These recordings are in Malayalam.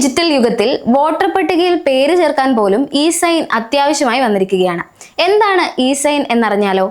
ഡിജിറ്റൽ യുഗത്തിൽ വോട്ടർ പട്ടികയിൽ പേര് ചേർക്കാൻ പോലും ഇ സൈൻ അത്യാവശ്യമായി വന്നിരിക്കുകയാണ്. എന്താണ് ഇ സൈൻ എന്നറിഞ്ഞാലോ?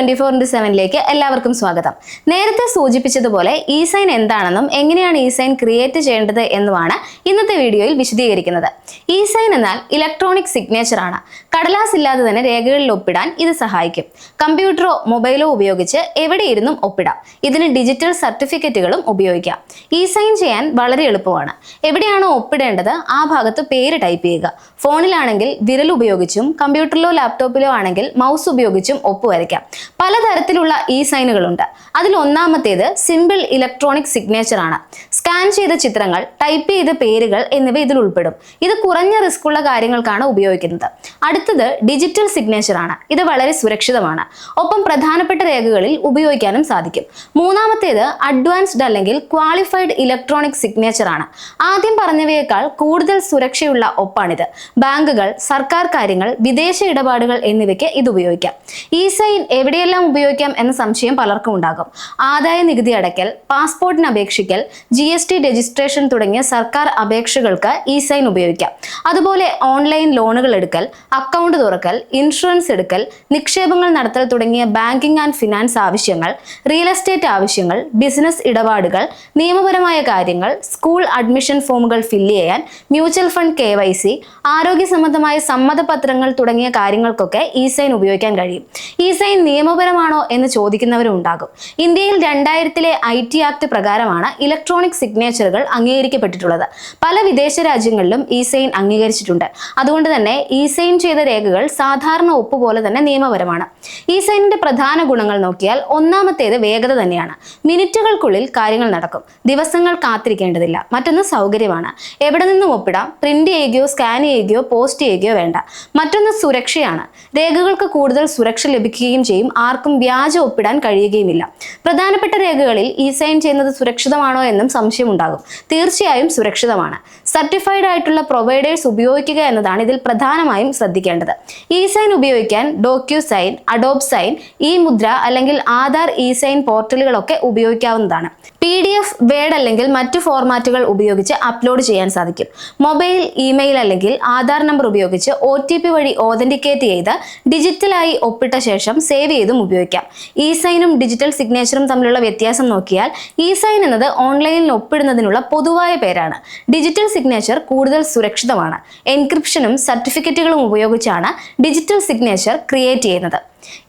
ട്വന്റി ഫോർ ഇന്റു സെവനിലേക്ക് എല്ലാവർക്കും സ്വാഗതം. നേരത്തെ സൂചിപ്പിച്ചതുപോലെ ഇ സൈൻ എന്താണെന്നും എങ്ങനെയാണ് ഇ സൈൻ ക്രിയേറ്റ് ചെയ്യേണ്ടത് എന്നുമാണ് ഇന്നത്തെ വീഡിയോയിൽ വിശദീകരിക്കുന്നത്. ഇ സൈൻ എന്നാൽ ഇലക്ട്രോണിക് സിഗ്നേച്ചർ ആണ്. കടലാസ് ഇല്ലാതെ തന്നെ രേഖകളിൽ ഒപ്പിടാൻ ഇത് സഹായിക്കും. കമ്പ്യൂട്ടറോ മൊബൈലോ ഉപയോഗിച്ച് എവിടെയിരുന്നും ഒപ്പിടാം. ഇതിന് ഡിജിറ്റൽ സർട്ടിഫിക്കറ്റുകളും ഉപയോഗിക്കാം. ഇ സൈൻ ചെയ്യാൻ വളരെ എളുപ്പമാണ്. എവിടെയാണോ ഒപ്പിടേണ്ടത് ആ ഭാഗത്ത് പേര് ടൈപ്പ് ചെയ്യുക. ഫോണിലാണെങ്കിൽ വിരൽ ഉപയോഗിച്ചും കമ്പ്യൂട്ടറിലോ ലാപ്ടോപ്പിലോ ആണെങ്കിൽ മൗസ് ഉപയോഗിച്ചും ഒപ്പ് വരയ്ക്കാം. പലതരത്തിലുള്ള ഇ സൈനുകളുണ്ട്. അതിൽ ഒന്നാമത്തേത് സിമ്പിൾ ഇലക്ട്രോണിക് സിഗ്നേച്ചർ ആണ്. സ്കാൻ ചെയ്ത ചിത്രങ്ങൾ ടൈപ്പ് ചെയ്ത പേരുകൾ എന്നിവ ഇതിൽ ഉൾപ്പെടും. ഇത് കുറഞ്ഞ റിസ്ക് ഉള്ള കാര്യങ്ങൾക്കാണ് ഉപയോഗിക്കുന്നത്. അടുത്തത് ഡിജിറ്റൽ സിഗ്നേച്ചർ ആണ്. ഇത് വളരെ സുരക്ഷിതമാണ്. ഒപ്പം പ്രധാനപ്പെട്ട രേഖകളിൽ ഉപയോഗിക്കാനും സാധിക്കും. മൂന്നാമത്തേത് അഡ്വാൻസ്ഡ് അല്ലെങ്കിൽ ക്വാളിഫൈഡ് ഇലക്ട്രോണിക് സിഗ്നേച്ചർ ആണ്. ആദ്യം പറഞ്ഞവയേക്കാൾ കൂടുതൽ സുരക്ഷയുള്ള ഒപ്പാണിത്. ബാങ്കുകൾ സർക്കാർ കാര്യങ്ങൾ വിദേശ ഇടപാടുകൾ എന്നിവയ്ക്ക് ഇത് ഉപയോഗിക്കാം. ഈ സൈൻ എവിടെയെല്ലാം ഉപയോഗിക്കാം എന്ന സംശയം പലർക്കും ഉണ്ടാകും. ആദായ നികുതി അടയ്ക്കൽ പാസ്പോർട്ടിന് അപേക്ഷിക്കൽ ജി എസ് ടി രജിസ്ട്രേഷൻ തുടങ്ങിയ സർക്കാർ അപേക്ഷകൾക്ക് ഇ സൈൻ ഉപയോഗിക്കാം. അതുപോലെ ഓൺലൈൻ ലോണുകൾ എടുക്കൽ അക്കൗണ്ട് തുറക്കൽ ഇൻഷുറൻസ് എടുക്കൽ നിക്ഷേപങ്ങൾ നടത്തൽ തുടങ്ങിയ ബാങ്കിംഗ് ആൻഡ് ഫിനാൻസ് ആവശ്യങ്ങൾ റിയൽ എസ്റ്റേറ്റ് ആവശ്യങ്ങൾ ബിസിനസ് ഇടപാടുകൾ നിയമപരമായ കാര്യങ്ങൾ സ്കൂൾ അഡ്മിഷൻ ഫോമുകൾ ഫില്ല് ചെയ്യാൻ mutual fund K Y C ആരോഗ്യ സംബന്ധമായ സമ്മതപത്രങ്ങൾ തുടങ്ങിയ കാര്യങ്ങൾക്കൊക്കെ ഇ സൈൻ ഉപയോഗിക്കാൻ കഴിയും. ഇ സൈൻ നിയമപരമാണോ എന്ന് ചോദിക്കുന്നവരും ഉണ്ടാകും ഇന്ത്യയിൽ രണ്ടായിരത്തിലെ ഐ ടി ആക്ട് പ്രകാരമാണ് ഇലക്ട്രോണിക് സിഗ്നേച്ചറുകൾ അംഗീകരിക്കപ്പെട്ടിട്ടുള്ളത്. പല വിദേശ രാജ്യങ്ങളിലും ഇ സൈൻ അംഗീകരിച്ചിട്ടുണ്ട്. അതുകൊണ്ട് തന്നെ ഇ സൈൻ ചെയ്ത രേഖകൾ സാധാരണ ഒപ്പ് പോലെ തന്നെ നിയമപരമാണ്. ഇ സൈനിന്റെ പ്രധാന ഗുണങ്ങൾ നോക്കിയാൽ ഒന്നാമത്തേത് വേഗത തന്നെയാണ്. മിനിറ്റുകൾക്കുള്ളിൽ കാര്യങ്ങൾ നടക്കും. ദിവസങ്ങൾ കാത്തിരിക്കേണ്ടതില്ല. മറ്റൊന്ന് സൗകര്യമാണ്. എവിടെ നിന്നും ഒപ്പിടാം? പ്രിന്റ് ചെയ്യുകയോ സ്കാൻ ചെയ്യുകയോ പോസ്റ്റ് ചെയ്യുകയോ വേണ്ട. മറ്റൊന്ന് സുരക്ഷയാണ്. രേഖകൾക്ക് കൂടുതൽ സുരക്ഷ ലഭിക്കുകയും ചെയ്യും. ആർക്കും വ്യാജ ഒപ്പിടാൻ കഴിയുകയുമില്ല. പ്രധാനപ്പെട്ട രേഖകളിൽ ഇ സൈൻ ചെയ്യുന്നത് സുരക്ഷിതമാണോ എന്നും സംശയമുണ്ടാകും. തീർച്ചയായും സുരക്ഷിതമാണ്. സർട്ടിഫൈഡ് ആയിട്ടുള്ള പ്രൊവൈഡേഴ്സ് ഉപയോഗിക്കുക എന്നതാണ് ഇതിൽ പ്രധാനമായും ശ്രദ്ധിക്കേണ്ടത്. ഇ സൈൻ ഉപയോഗിക്കാൻ DocuSign Adobe sign E Mudhra അല്ലെങ്കിൽ ആധാർ ഇ സൈൻ പോർട്ടലുകളൊക്കെ ഉപയോഗിക്കാവുന്നതാണ്. പി ഡി എഫ് വേഡ് അല്ലെങ്കിൽ മറ്റു ഫോർമാറ്റുകൾ ഉപയോഗിച്ച് അപ്ലോഡ് ചെയ്യാൻ സാധിക്കും. മൊബൈൽ ഇമെയിൽ അല്ലെങ്കിൽ ആധാർ നമ്പർ ഉപയോഗിച്ച് ഒ ടി പി വഴി ഓതന്റിക്കേറ്റ് ചെയ്ത് ഡിജിറ്റലായി ഒപ്പിട്ട ശേഷം സേവ് ചെയ്തും ഉപയോഗിക്കാം. ഇ സൈനും ഡിജിറ്റൽ സിഗ്നേച്ചറും തമ്മിലുള്ള വ്യത്യാസം നോക്കിയാൽ ഇ സൈൻ എന്നത് ഓൺലൈനിൽ ഒപ്പിടുന്നതിനുള്ള പൊതുവായ പേരാണ്. ഡിജിറ്റൽ സിഗ്നേച്ചർ കൂടുതൽ സുരക്ഷിതമാണ്. എൻക്രിപ്ഷനും സർട്ടിഫിക്കറ്റുകളും ഉപയോഗിച്ചാണ് ഡിജിറ്റൽ സിഗ്നേച്ചർ ക്രിയേറ്റ് ചെയ്യുന്നത്.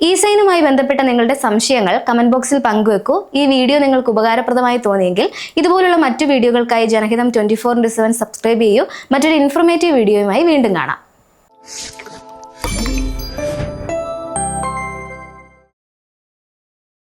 ഈ സൈനുമായി ബന്ധപ്പെട്ട നിങ്ങളുടെ സംശയങ്ങൾ കമന്റ് ബോക്സിൽ പങ്കുവെക്കൂ. ഈ വീഡിയോ നിങ്ങൾക്ക് ഉപകാരപ്രദമായി തോന്നിയെങ്കിൽ ഇതുപോലുള്ള മറ്റു വീഡിയോകൾക്കായി Janahitham twenty four into seven subscribe ചെയ്യൂ. മറ്റൊരു ഇൻഫോർമേറ്റീവ് വീഡിയോയുമായി വീണ്ടും കാണാം.